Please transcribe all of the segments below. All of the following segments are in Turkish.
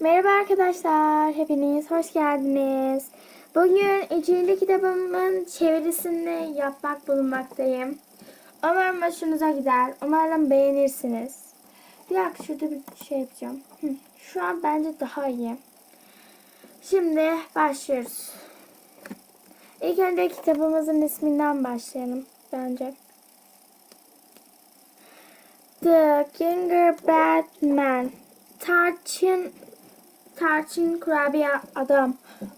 Merhaba arkadaşlar, hepiniz hoş geldiniz. Bugün üçüncü kitabımın çevirisini yapmak bulunmaktayım. Umarım hoşunuza gider, umarım beğenirsiniz. Bir dakika şurada bir şey yapacağım. Şu an bence daha iyi. Şimdi başlıyoruz. İlk önce kitabımızın isminden başlayalım bence. The Gingerbread Man. Tarçın Tarçın kurabiye adam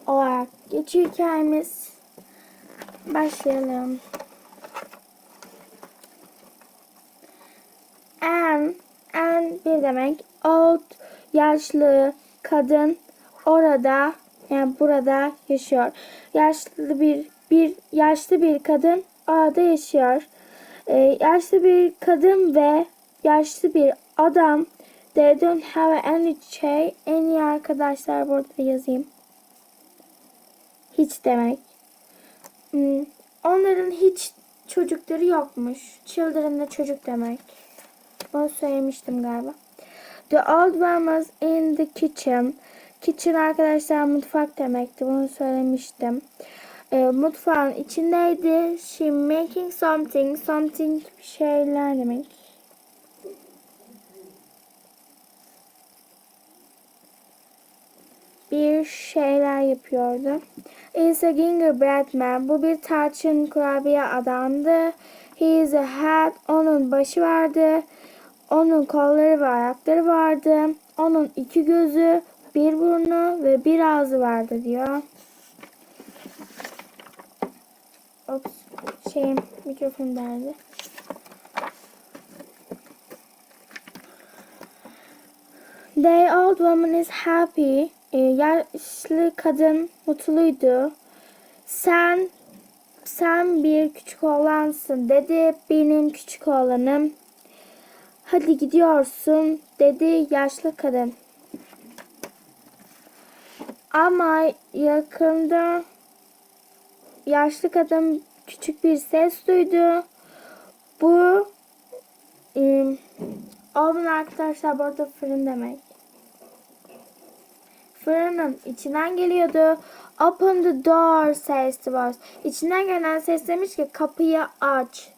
olarak geçiyor hikayemiz. Başlayalım. An, an bir demek. Old, yaşlı, kadın orada yani burada yaşıyor. Yaşlı bir bir yaşlı bir kadın orada yaşıyor. Ee, yaşlı bir kadın ve yaşlı bir adam They don't have any şey. En iyi arkadaşlar burada yazayım. Hiç demek. Hmm, Onların hiç çocukları yokmuş. Children de çocuk demek. Bunu söylemiştim galiba. The old was in the kitchen. Kitchen arkadaşlar mutfak demekti. Bunu söylemiştim. Ee, mutfağın içindeydi. She making something. Something şeyler demek. Bir şeyler yapıyordu. Is a gingerbread man. Bu bir tarçın kurabiye adamdı. He is a head. Onun başı vardı. Onun kolları ve ayakları vardı. Onun iki gözü, bir burnu ve bir ağzı vardı diyor. Ops, şeyim mikrofon derdi. The old woman is happy. Ee, yaşlı kadın mutluydu. Sen sen bir küçük oğlansın dedi benim küçük oğlanım. Hadi gidiyorsun dedi yaşlı kadın. Ama yakında yaşlı kadın küçük bir ses duydu. Bu e, oven arkadaşlar bu arada fırın demek fırının içinden geliyordu. Open the door sesi was. İçinden gelen ses demiş ki kapıyı aç.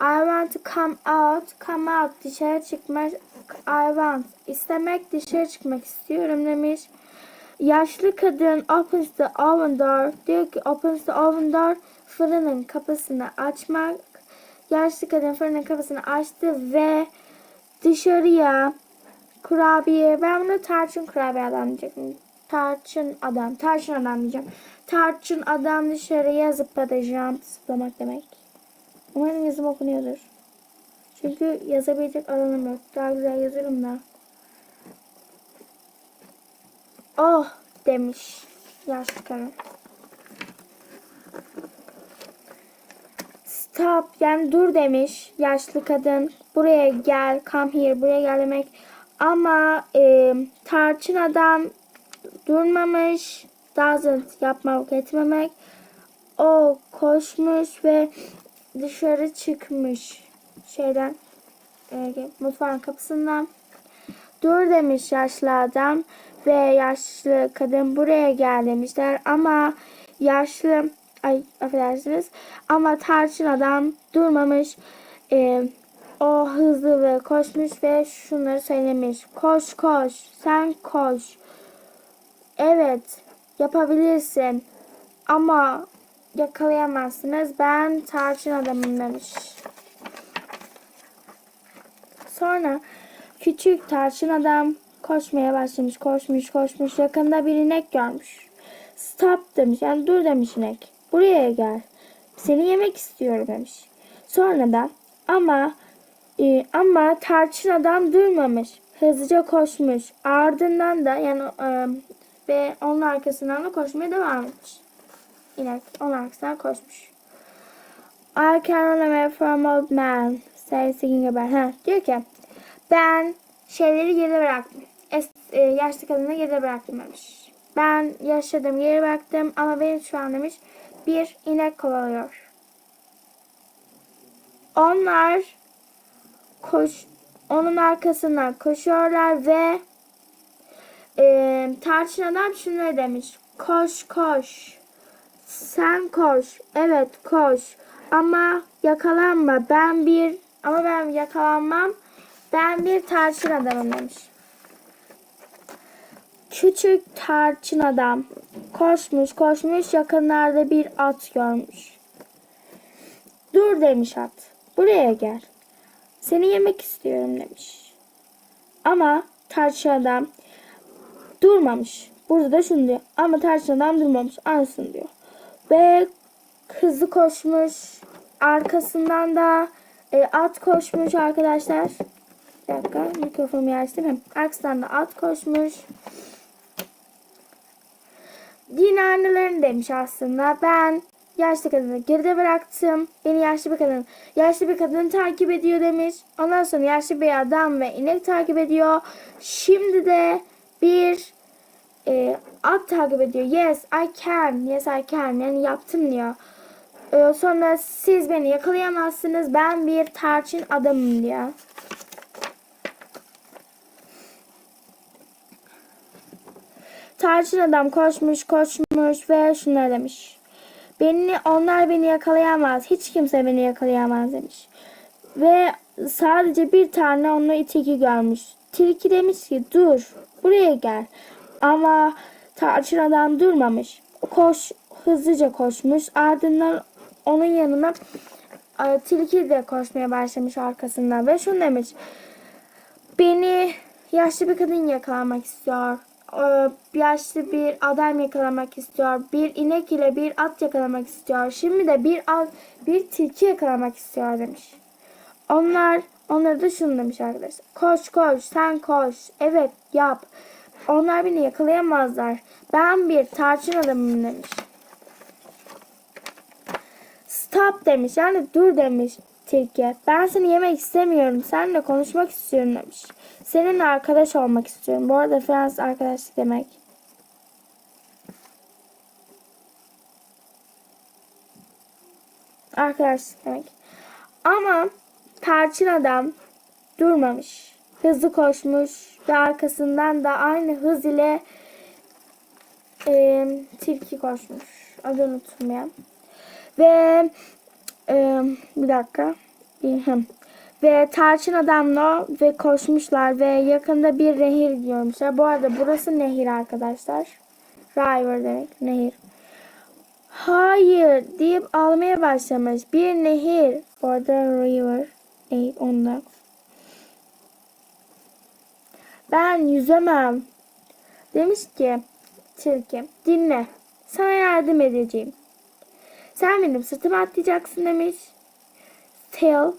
I want to come out. Come out dışarı çıkmak. I want istemek dışarı çıkmak istiyorum demiş. Yaşlı kadın opens the oven door. Diyor ki opens the oven door. Fırının kapısını açmak. Yaşlı kadın fırının kapısını açtı ve dışarıya kurabiye. Ben bunu tarçın kurabiye adam diyecektim. Tarçın adam. Tarçın adam diyeceğim. Tarçın adam dışarıya zıplatacağım. Zıplamak demek. Umarım yazım okunuyordur. Çünkü yazabilecek alanım yok. Daha güzel yazarım da. Oh demiş. Yaşlı karım. Stop yani dur demiş yaşlı kadın. Buraya gel, come here, buraya gel demek. Ama e, tarçın adam durmamış, doesn't yapmak etmemek. O koşmuş ve dışarı çıkmış şeyden e, mutfağın kapısından. Dur demiş yaşlı adam ve yaşlı kadın buraya gel demişler ama yaşlı ay affedersiniz ama tarçın adam durmamış. E, o hızlı ve koşmuş ve şunları söylemiş. Koş koş sen koş. Evet yapabilirsin ama yakalayamazsınız. Ben tarçın adamım demiş. Sonra küçük tarçın adam koşmaya başlamış. Koşmuş koşmuş. Yakında bir inek görmüş. Stop demiş. Yani dur demiş inek. Buraya gel. Seni yemek istiyorum demiş. Sonra da ama e, ama tarçın adam durmamış. Hızlıca koşmuş. Ardından da yani e, ve onun arkasından da koşmaya devam etmiş. İnek onun arkasından koşmuş. I can run from old man. Say singing about. Ha, diyor ki ben şeyleri geride bıraktım. Es, e, yaşlı kadını geride bıraktım demiş. Ben yaşadım geri bıraktım ama benim şu an demiş bir inek kovalıyor. Onlar koş onun arkasından koşuyorlar ve e, tarçın adam şunu demiş. Koş koş. Sen koş. Evet koş. Ama yakalanma. Ben bir ama ben yakalanmam. Ben bir tarçın adamım demiş. Küçük tarçın adam koşmuş koşmuş yakınlarda bir at görmüş. Dur demiş at. Buraya gel. Seni yemek istiyorum demiş. Ama tarçın adam durmamış. Burada da şunu diyor. Ama tarçın adam durmamış. Aynısını diyor. Ve hızlı koşmuş. Arkasından da e, at koşmuş arkadaşlar. Bir dakika mikrofonu yersin değil mi? Arkasından da at koşmuş. Yine annelerin demiş aslında. Ben yaşlı kadını geride bıraktım. Beni yaşlı bir kadın, yaşlı bir kadın takip ediyor demiş. Ondan sonra yaşlı bir adam ve inek takip ediyor. Şimdi de bir e, at takip ediyor. Yes, I can. Yes, I can. Yani yaptım diyor. E, sonra siz beni yakalayamazsınız. Ben bir tarçın adamım diyor. Tarçın adam koşmuş koşmuş ve şunları demiş. Beni, onlar beni yakalayamaz. Hiç kimse beni yakalayamaz demiş. Ve sadece bir tane onunla tilki görmüş. Tilki demiş ki dur buraya gel. Ama tarçın adam durmamış. Koş hızlıca koşmuş. Ardından onun yanına e, tilki de koşmaya başlamış arkasından ve şunu demiş. Beni yaşlı bir kadın yakalamak istiyor. Ee, yaşlı bir adam yakalamak istiyor. Bir inek ile bir at yakalamak istiyor. Şimdi de bir at, bir tilki yakalamak istiyor demiş. Onlar onlara da şunu demiş arkadaşlar. Koş koş sen koş. Evet yap. Onlar beni yakalayamazlar. Ben bir tarçın adamım demiş. Stop demiş. Yani dur demiş tilki. Ben seni yemek istemiyorum. Seninle konuşmak istiyorum demiş. Seninle arkadaş olmak istiyorum. Bu arada Fransız arkadaşlık demek. Arkadaşlık demek. Ama tarçın adam durmamış. Hızlı koşmuş ve arkasından da aynı hız ile e, tilki koşmuş. Adını unutmayayım. Ve e, bir dakika. Ve tarçın adamla ve koşmuşlar ve yakında bir nehir görmüşler. Bu arada burası nehir arkadaşlar. River demek nehir. Hayır deyip ağlamaya başlamış. Bir nehir. Bu arada river. Nehir onda. Ben yüzemem. Demiş ki tilki dinle. Sana yardım edeceğim. Sen benim sırtıma atlayacaksın demiş. Tail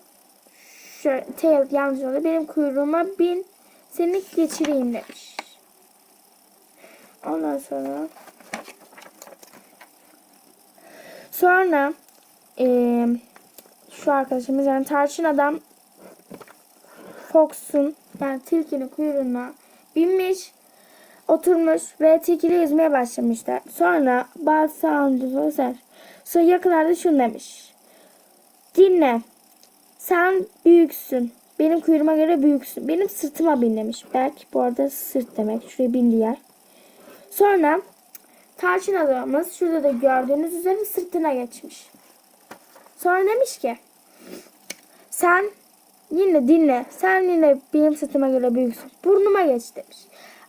şöyle, tail yanlış oldu. Benim kuyruğuma bin seni geçireyim demiş. Ondan sonra sonra eee, şu arkadaşımız yani tarçın adam Fox'un yani tilkinin kuyruğuna binmiş oturmuş ve tilkiyle yüzmeye başlamışlar. Sonra bazı sound'u Sonra yakınlarda şunu demiş. Dinle. Sen büyüksün. Benim kuyruğuma göre büyüksün. Benim sırtıma bin demiş. Belki bu arada sırt demek. Şuraya bin diğer. Sonra tarçın adamımız şurada da gördüğünüz üzere sırtına geçmiş. Sonra demiş ki sen yine dinle. Sen yine benim sırtıma göre büyüksün. Burnuma geç demiş.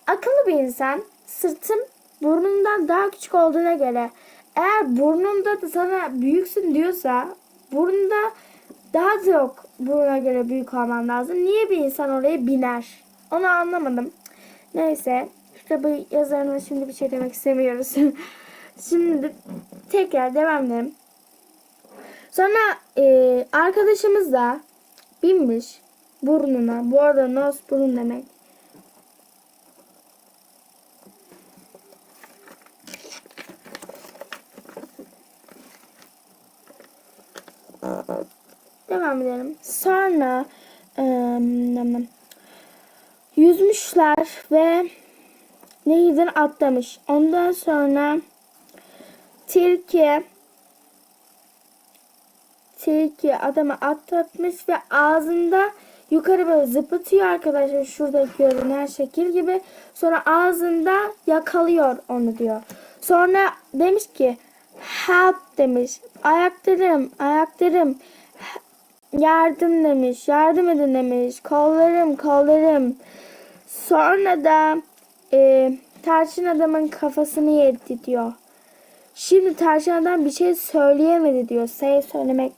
Akıllı bir insan sırtım burnundan daha küçük olduğuna göre eğer burnunda da sana büyüksün diyorsa burnunda daha çok burnuna göre büyük olman lazım. Niye bir insan oraya biner? Onu anlamadım. Neyse. Kitabı yazarına şimdi bir şey demek istemiyoruz. şimdi tekrar devam edelim. Sonra e, arkadaşımız da binmiş burnuna. Bu arada nose burun demek. Devam edelim. Sonra ıı, yüzmüşler ve nehirden atlamış. Ondan sonra tilki tilki adamı atlatmış ve ağzında yukarı böyle zıplatıyor arkadaşlar şuradaki görünen şekil gibi. Sonra ağzında yakalıyor onu diyor. Sonra demiş ki help demiş. Ayaklarım, ayaklarım. Yardım demiş. Yardım edin demiş. Kollarım, kollarım. Sonra da e, tarçın adamın kafasını yedi diyor. Şimdi tarçın adam bir şey söyleyemedi diyor. Say söylemek.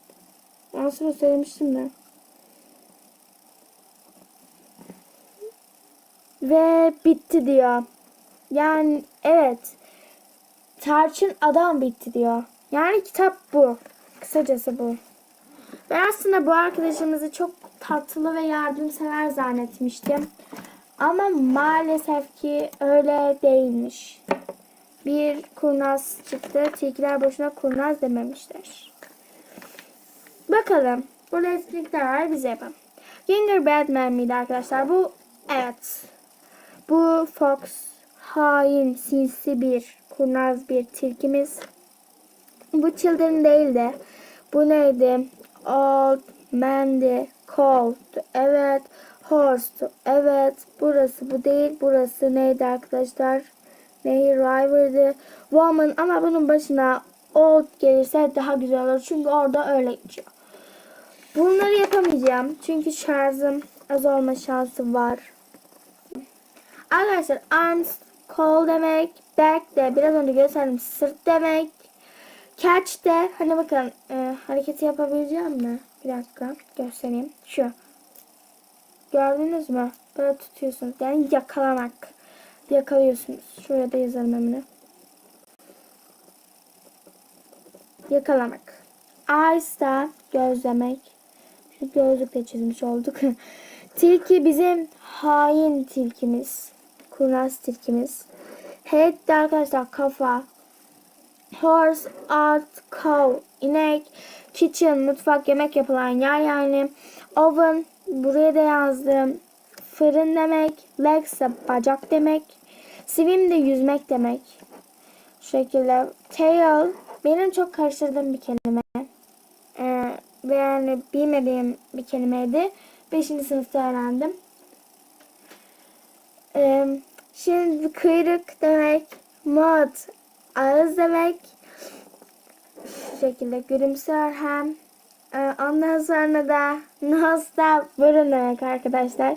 Aslında söylemiştim de. Ve bitti diyor. Yani evet. Tarçın adam bitti diyor. Yani kitap bu. Kısacası bu. Ben aslında bu arkadaşımızı çok tatlı ve yardımsever zannetmiştim. Ama maalesef ki öyle değilmiş. Bir kurnaz çıktı. Tilkiler boşuna kurnaz dememişler. Bakalım. Burada etkinlikler var. Bize yapalım. Gingerbread Man miydi arkadaşlar? Bu evet. Bu Fox hain, sinsi bir, kurnaz bir tilkimiz. Bu Children değildi. Bu neydi? Old Mandy, Cold. Evet. Horse. Evet. Burası bu değil. Burası neydi arkadaşlar? Nehir River'dı. Woman ama bunun başına Old gelirse daha güzel olur. Çünkü orada öyle geçiyor. Bunları yapamayacağım. Çünkü şarjım az olma şansı var. Arkadaşlar arms kol demek. Back de biraz önce gösterdim sırt demek. Catch de hani bakın e, hareketi yapabileceğim mi? Bir dakika göstereyim. Şu. Gördünüz mü? Böyle tutuyorsunuz. Yani yakalamak. Yakalıyorsunuz. Şuraya da yazalım hemen. Yakalamak. Eyes da gözlemek. Şu gözlük de çizmiş olduk. Tilki bizim hain tilkimiz. Kurnaz tilkimiz. Head de arkadaşlar kafa. Horse, at, cow, inek. Kitchen, mutfak, yemek yapılan yer yani. Oven, buraya da yazdım. Fırın demek. Legs de bacak demek. Swim de yüzmek demek. Şu şekilde. Tail, benim çok karıştırdığım bir kelime. Ee, yani bilmediğim bir kelimeydi. Beşinci sınıfta öğrendim. Ee, şimdi kuyruk demek, mod, ağız demek. Şu şekilde gülümser hem. Ee, ondan sonra da nose da burun demek arkadaşlar.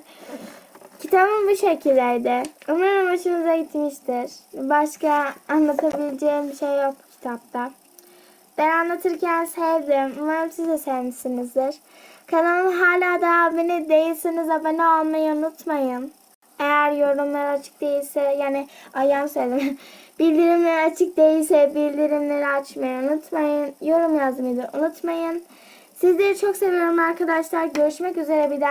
Kitabım bu şekildeydi. Umarım hoşunuza gitmiştir. Başka anlatabileceğim bir şey yok kitapta. Ben anlatırken sevdim. Umarım siz de sevmişsinizdir. Kanalıma hala da abone değilseniz abone olmayı unutmayın. Eğer yorumlar açık değilse yani ayağım söyledim. Bildirimler açık değilse bildirimleri açmayı unutmayın. Yorum yazmayı da unutmayın. Sizleri çok seviyorum arkadaşlar. Görüşmek üzere bir daha.